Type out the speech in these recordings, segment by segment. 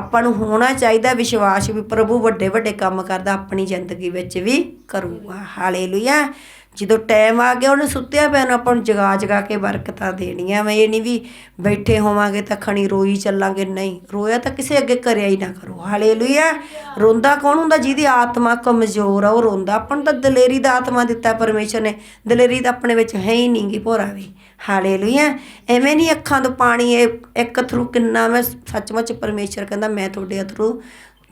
ਆਪਾਂ ਨੂੰ ਹੋਣਾ ਚਾਹੀਦਾ ਵਿਸ਼ਵਾਸ ਵੀ ਪ੍ਰਭੂ ਵੱਡੇ ਵੱਡੇ ਕੰਮ ਕਰਦਾ, ਆਪਣੀ ਜ਼ਿੰਦਗੀ ਵਿੱਚ ਵੀ ਕਰੂਗਾ। ਹਾਲੇਲੂਇਆ। ਜਦੋਂ ਟਾਈਮ ਆ ਗਿਆ, ਉਹਨੇ ਸੁੱਤਿਆ ਪਿਆ ਨੂੰ ਆਪਾਂ ਨੂੰ ਜਗਾ ਜਗਾ ਕੇ ਬਰਕਤਾਂ ਦੇਣੀਆਂ ਮੈਂ ਇਹ ਨਹੀਂ ਵੀ ਬੈਠੇ ਹੋਵਾਂਗੇ ਤਾਂ ਖਣੀ ਰੋਈ ਚੱਲਾਂਗੇ। ਨਹੀਂ, ਰੋਇਆ ਤਾਂ ਕਿਸੇ ਅੱਗੇ ਕਰਿਆ ਹੀ ਨਾ ਕਰੋ। ਹਾਲੇਲੂਇਆ। ਰੋਂਦਾ ਕੌਣ ਹੁੰਦਾ? ਜਿਹਦੀ ਆਤਮਾ ਕਮਜ਼ੋਰ ਆ, ਉਹ ਰੋਂਦਾ। ਆਪਾਂ ਨੂੰ ਤਾਂ ਦਲੇਰੀ ਦਾ ਆਤਮਾ ਦਿੱਤਾ ਪਰਮੇਸ਼ਰ ਨੇ। ਦਲੇਰੀ ਤਾਂ ਆਪਣੇ ਵਿੱਚ ਹੈ ਹੀ ਨਹੀਂਗੀ ਭੋਰਾ ਵੀ। ਹਾਲੇਲੂਇਆ। ਐਵੇਂ ਨਹੀਂ ਅੱਖਾਂ ਤੋਂ ਪਾਣੀ ਇੱਕ ਅਥਰੂ ਕਿੰਨਾ ਮੈਂ ਸੱਚਮੁੱਚ ਪਰਮੇਸ਼ਰ ਕਹਿੰਦਾ, ਮੈਂ ਤੁਹਾਡੇ ਅਥਰੂ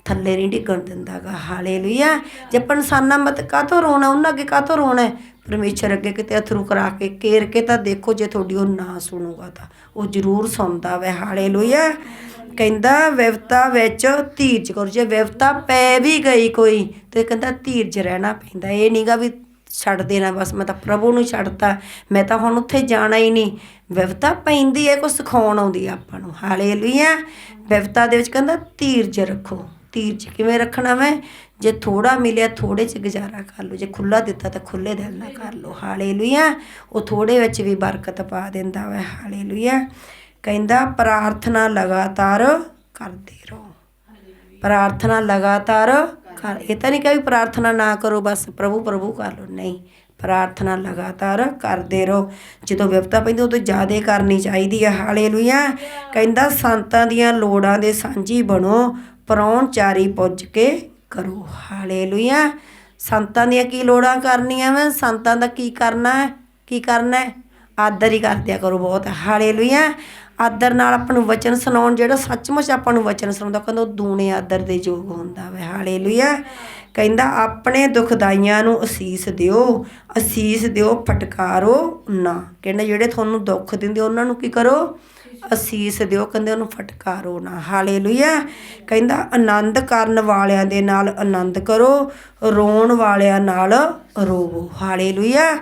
ਥੱਲੇ ਨਹੀਂ ਡਿੱਗਣ ਦਿੰਦਾਗਾ। ਹਾਲੇਲੂਇਆ। ਜੇ ਆਪਾਂ ਇਨਸਾਨਾਂ ਮਤ ਕਾਤੋਂ ਰੋਣਾ, ਉਹਨਾਂ ਅੱਗੇ ਕਾਤੋਂ ਰੋਣਾ ਹੈ? ਪਰਮੇਸ਼ਰ ਅੱਗੇ ਕਿਤੇ ਅਥਰੂ ਕਰਾ ਕੇ ਕੇਰ ਕੇ ਤਾਂ ਦੇਖੋ ਜੇ ਤੁਹਾਡੀ ਉਹ ਨਾ ਸੁਣੂਗਾ ਤਾਂ। ਉਹ ਜ਼ਰੂਰ ਸੁਣਦਾ ਵੈ। ਹਾਲੇਲੂਇਆ। ਕਹਿੰਦਾ ਵਿਵਤਾ ਵਿੱਚ ਧੀਰਜ ਕਰੋ। ਜੇ ਵਿਵਤਾ ਪੈ ਵੀ ਗਈ ਕੋਈ, ਤੇ ਕਹਿੰਦਾ ਧੀਰਜ ਰਹਿਣਾ ਪੈਂਦਾ। ਇਹ ਨਹੀਂਗਾ ਵੀ ਛੱਡ ਦੇਣਾ ਬਸ ਮੈਂ ਤਾਂ ਪ੍ਰਭੂ ਨੂੰ ਛੱਡਤਾ। ਮੈਂ ਤਾਂ ਹੁਣ ਉੱਥੇ ਜਾਣਾ ਹੀ ਨਹੀਂ। ਵਿਵਤਾ ਪੈਂਦੀ ਹੈ ਕੋ ਸਿਖਾਉਣ ਆਉਂਦੀ ਆ ਆਪਾਂ ਨੂੰ। ਹਾਲੇਲੂਇਆ। ਵਿਵਤਾ ਦੇ ਵਿੱਚ ਕਹਿੰਦਾ ਧੀਰਜ ਰੱਖੋ। ਧੀਰਜ ਕਿਵੇਂ ਰੱਖਣਾ ਮੈਂ? ਜੇ ਥੋੜਾ ਮਿਲਿਆ ਥੋੜੇ ਚ ਗੁਜ਼ਾਰਾ ਕਰ ਲਓ। ਜੇ ਖੁੱਲਾ ਦਿੱਤਾ ਤਾਂ ਖੁੱਲੇ ਦਿਲ ਨਾਲ ਕਰ ਲਓ। ਹਾਲੇਲੂਇਆ। ਉਹ ਥੋੜੇ ਵਿੱਚ ਵੀ ਬਰਕਤ ਪਾ ਦਿੰਦਾ ਵਾ। ਹਾਲੇਲੂਇਆ। ਕਹਿੰਦਾ ਪ੍ਰਾਰਥਨਾ ਲਗਾਤਾਰ ਕਰਦੇ ਰਹੋ। ਪ੍ਰਾਰਥਨਾ ਲਗਾਤਾਰ ਕਰ ਇਹ ਤਾਂ ਨਹੀਂ ਕਿ ਵੀ ਪ੍ਰਾਰਥਨਾ ਨਾ ਕਰੋ, ਬਸ ਪ੍ਰਭੂ ਪ੍ਰਭੂ ਕਰ ਲਓ। ਨਹੀਂ, ਪ੍ਰਾਰਥਨਾ ਲਗਾਤਾਰ ਕਰਦੇ ਰਹੋ। ਜਦੋਂ ਵਿਪਤਾ ਪੈਂਦੀ, ਉਦੋਂ ਜ਼ਿਆਦਾ ਕਰਨੀ ਚਾਹੀਦੀ ਹੈ ਹਾਲੇਲੂਇਆ। ਕਹਿੰਦਾ, ਸੰਤਾਂ ਦੀਆਂ ਲੋੜਾਂ ਦੇ ਸਾਂਝੀ ਬਣੋ। ਪਰੌਣਚਾਰੀ ਪੁੱਜ ਕੇ ਕਰੋ। ਹਾਲੇਲੂਇਆ। ਸੰਤਾਂ ਦੀਆਂ ਕੀ ਲੋੜਾਂ ਕਰਨੀਆਂ ਵਾ? ਸੰਤਾਂ ਦਾ ਕੀ ਕਰਨਾ? ਹੈ ਕੀ ਕਰਨਾ ਹੈ? ਆਦਰ ਹੀ ਕਰਦਿਆ ਕਰੋ ਬਹੁਤ। ਹਾਲੇਲੂਇਆ। ਆਦਰ ਨਾਲ ਆਪਾਂ ਨੂੰ ਵਚਨ ਸੁਣਾਉਣ, ਜਿਹੜਾ ਸੱਚਮੁੱਚ ਆਪਾਂ ਨੂੰ ਵਚਨ ਸੁਣਾਉਂਦਾ, ਕਹਿੰਦਾ ਉਹ ਦੂਣੇ ਆਦਰ ਦੇ ਯੋਗ ਹੁੰਦਾ ਵਾ। ਹਾਲੇਲੂਇਆ। ਕਹਿੰਦਾ ਆਪਣੇ ਦੁਖਦਾਈਆਂ ਨੂੰ ਅਸੀਸ ਦਿਓ ਅਸੀਸ ਦਿਓ, ਫਟਕਾਰੋ ਨਾ। ਕਹਿੰਦਾ ਜਿਹੜੇ ਤੁਹਾਨੂੰ ਦੁੱਖ ਦਿੰਦੇ, ਉਹਨਾਂ ਨੂੰ ਕੀ ਕਰੋ? ਅਸੀਸ ਦਿਓ, ਕਹਿੰਦੇ ਉਹਨੂੰ ਫਟਕਾਰੋ ਨਾ। ਹਾਲੇਲੂਇਆ। ਕਹਿੰਦਾ ਆਨੰਦ ਕਰਨ ਵਾਲਿਆਂ ਦੇ ਨਾਲ ਆਨੰਦ ਕਰੋ, ਰੋਣ ਵਾਲਿਆਂ ਨਾਲ ਰੋਵੋ। ਹਾਲੇਲੂਇਆ।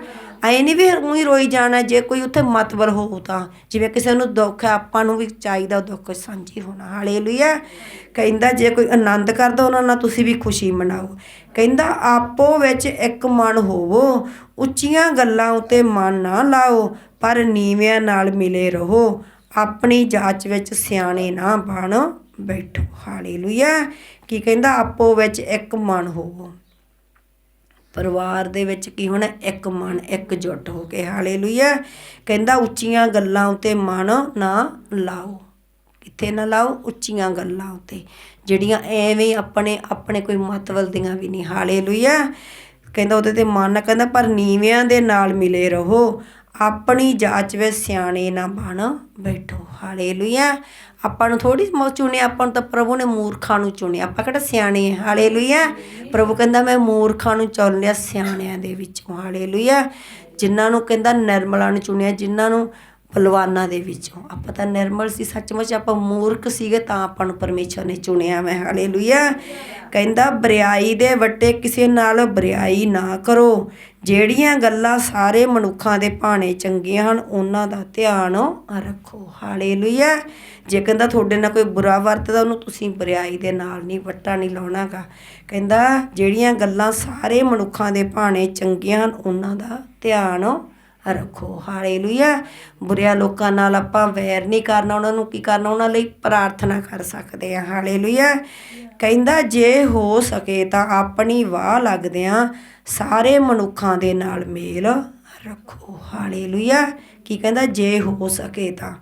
ਐ ਨਹੀਂ ਵੀ ਉਹੀ ਰੋਈ ਜਾਣਾ, ਜੇ ਕੋਈ ਉੱਥੇ ਮਤਵਰ ਹੋ ਤਾਂ। ਜਿਵੇਂ ਕਿਸੇ ਨੂੰ ਦੁੱਖ ਹੈ, ਆਪਾਂ ਨੂੰ ਵੀ ਚਾਹੀਦਾ ਦੁੱਖ ਸਾਂਝੀ ਹੋਣਾ। ਹਾਲੇਲੂਇਆ। ਕਹਿੰਦਾ, ਜੇ ਕੋਈ ਆਨੰਦ ਕਰਦਾ ਉਹਨਾਂ ਨਾਲ, ਤੁਸੀਂ ਵੀ ਖੁਸ਼ੀ ਮਨਾਓ। ਕਹਿੰਦਾ, ਆਪੋ ਵਿੱਚ ਇੱਕ ਮਨ ਹੋਵੋ, ਉੱਚੀਆਂ ਗੱਲਾਂ ਉਤੇ ਮਨ ਨਾ ਲਾਓ, ਪਰ ਨੀਵਿਆਂ ਨਾਲ ਮਿਲੇ ਰਹੋ। ਆਪਣੀ ਜਾਚ ਵਿੱਚ ਸਿਆਣੇ ਨਾ ਬਣ ਬੈਠੋ। ਹਾਲੇਲੂਇਆ। ਕੀ ਕਹਿੰਦਾ, ਆਪੋ ਵਿੱਚ ਇੱਕ ਮਨ ਹੋਵੋ। ਪਰਿਵਾਰ ਦੇ ਵਿੱਚ ਕੀ ਹੋਣਾ, ਇੱਕ ਮਨ, ਇੱਕ ਜੁੱਟ ਹੋ ਕੇ। ਹਾਲੇਲੂਇਆ। ਕਹਿੰਦਾ, ਉੱਚੀਆਂ ਗੱਲਾਂ ਉਤੇ ਮਨ ਨਾ ਲਾਓ। ਕਿੱਥੇ ਨਾ ਲਾਓ? ਉੱਚੀਆਂ ਗੱਲਾਂ ਉਤੇ। ਜਿਹੜੀਆਂ ਐਵੇਂ ਆਪਣੇ ਆਪਣੇ ਕੋਈ ਮਤਵਲ ਦੀਆਂ ਵੀ ਨਹੀਂ। ਹਾਲੇਲੂਇਆ। ਕਹਿੰਦਾ, ਉਹਦੇ ਤੇ ਮਨ ਨਾ ਕਹਿੰਦਾ, ਪਰ ਨੀਵਿਆਂ ਦੇ ਨਾਲ ਮਿਲੇ ਰਹੋ। ਆਪਣੀ ਜਾਚ ਵਿੱਚ ਸਿਆਣੇ ਨਾ ਬਣ ਬੈਠੋ। ਹਾਲੇਲੂਇਆ। ਆਪਾਂ ਨੂੰ ਥੋੜੀ ਚੁਣਿਆ, ਆਪਾਂ ਨੂੰ ਤਾਂ ਪ੍ਰਭੂ ਨੇ ਮੂਰਖਾਂ ਨੂੰ ਚੁਣਿਆ। ਆਪਾਂ ਕਿਹੜਾ ਸਿਆਣੇ ਆ? ਹਾਲੇਲੂਇਆ। ਪ੍ਰਭੂ ਕਹਿੰਦਾ ਮੈਂ ਮੂਰਖਾਂ ਨੂੰ ਚੁਣ ਲਿਆ ਸਿਆਣਿਆਂ ਦੇ ਵਿੱਚੋਂ। ਹਾਲੇਲੂਇਆ। ਜਿਨ੍ਹਾਂ ਨੂੰ ਕਹਿੰਦਾ ਨਿਰਮਲਾਂ ਨੂੰ ਚੁਣਿਆ, ਜਿਨ੍ਹਾਂ ਨੂੰ ਬਲਵਾਨਾਂ ਦੇ ਵਿੱਚੋਂ। ਆਪਾਂ ਤਾਂ ਨਿਰਮਲ ਸੀ, ਸੱਚਮੁੱਚ ਆਪਾਂ ਮੂਰਖ ਸੀਗੇ ਤਾਂ ਆਪਾਂ ਨੂੰ ਪਰਮੇਸ਼ਰ ਨੇ ਚੁਣਿਆ ਮੈਂ। ਹਾਲੇਲੂਇਆ ਕਹਿੰਦਾ, ਬਰਿਆਈ ਦੇ ਵੱਟੇ ਕਿਸੇ ਨਾਲ ਬਰਿਆਈ ਨਾ ਕਰੋ। ਜਿਹੜੀਆਂ ਗੱਲਾਂ ਸਾਰੇ ਮਨੁੱਖਾਂ ਦੇ ਭਾਣੇ ਚੰਗੀਆਂ ਹਨ, ਉਹਨਾਂ ਦਾ ਧਿਆਨ ਰੱਖੋ। ਹਾਲੇਲੂਇਆ ਜੇ ਕਹਿੰਦਾ ਤੁਹਾਡੇ ਨਾਲ ਕੋਈ ਬੁਰਾ ਵਰਤਦਾ, ਉਹਨੂੰ ਤੁਸੀਂ ਬਰਿਆਈ ਦੇ ਨਾਲ ਨਹੀਂ, ਵੱਟਾ ਨਹੀਂ ਲਾਉਣਾਗਾ। ਕਹਿੰਦਾ, ਜਿਹੜੀਆਂ ਗੱਲਾਂ ਸਾਰੇ ਮਨੁੱਖਾਂ ਦੇ ਭਾਣੇ ਚੰਗੀਆਂ ਹਨ, ਉਹਨਾਂ ਦਾ ਧਿਆਨ ਰੱਖੋ। ਹਾਲੇਲੂਇਆ। ਬੁਰਿਆਂ ਲੋਕਾਂ ਨਾਲ ਆਪਾਂ ਵੈਰ ਨਹੀਂ ਕਰਨਾ, ਉਹਨਾਂ ਨੂੰ ਕੀ ਕਰਨਾ? ਉਹਨਾਂ ਲਈ ਪ੍ਰਾਰਥਨਾ ਕਰ ਸਕਦੇ ਆ ਹਾਲੇਲੂਇਆ। ਕਹਿੰਦਾ, ਜੇ ਹੋ ਸਕੇ ਤਾਂ ਆਪਣੀ ਵਾਹ ਲੱਗਦਿਆਂ ਸਾਰੇ ਮਨੁੱਖਾਂ ਦੇ ਨਾਲ ਮੇਲ ਰੱਖੋ। ਹਾਲੇਲੂਇਆ। ਕੀ ਕਹਿੰਦਾ? ਜੇ ਹੋ ਸਕੇ ਤਾਂ।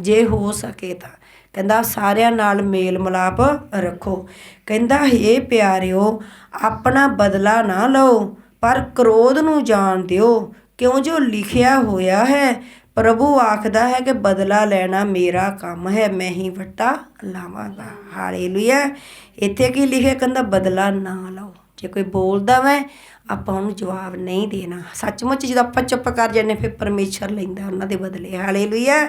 ਜੇ ਹੋ ਸਕੇ ਤਾਂ। ਕਹਿੰਦਾ, ਸਾਰਿਆਂ ਨਾਲ ਮੇਲ ਮਲਾਪ ਰੱਖੋ। ਕਹਿੰਦਾ, ਹੇ ਪਿਆਰਿਓ, ਆਪਣਾ ਬਦਲਾ ਨਾ ਲਓ, ਪਰ ਕ੍ਰੋਧ ਨੂੰ ਜਾਣ ਦਿਓ। ਕਿਉਂ ਜੋ ਲਿਖਿਆ ਹੋਇਆ ਹੈ? ਪ੍ਰਭੂ ਆਖਦਾ ਹੈ ਕਿ ਬਦਲਾ ਲੈਣਾ ਮੇਰਾ ਕੰਮ ਹੈ, ਮੈਂ ਹੀ ਵੱਟਾ ਲਾਵਾਂਗਾ। ਹਾਲੇਲੂਇਆ। ਇੱਥੇ ਕੀ ਲਿਖਿਆ? ਕਹਿੰਦਾ ਬਦਲਾ ਨਾ ਲਓ। ਜੇ ਕੋਈ ਬੋਲਦਾ ਵੈ ਆਪਾਂ ਉਹਨੂੰ ਜਵਾਬ ਨਹੀਂ ਦੇਣਾ। ਸੱਚਮੁੱਚ ਜਦੋਂ ਆਪਾਂ ਚੁੱਪ ਕਰ ਜਾਂਦੇ ਫਿਰ ਪਰਮੇਸ਼ਰ ਲੈਂਦਾ ਉਹਨਾਂ ਦੇ ਬਦਲੇ। ਹਾਲੇਲੂਇਆ।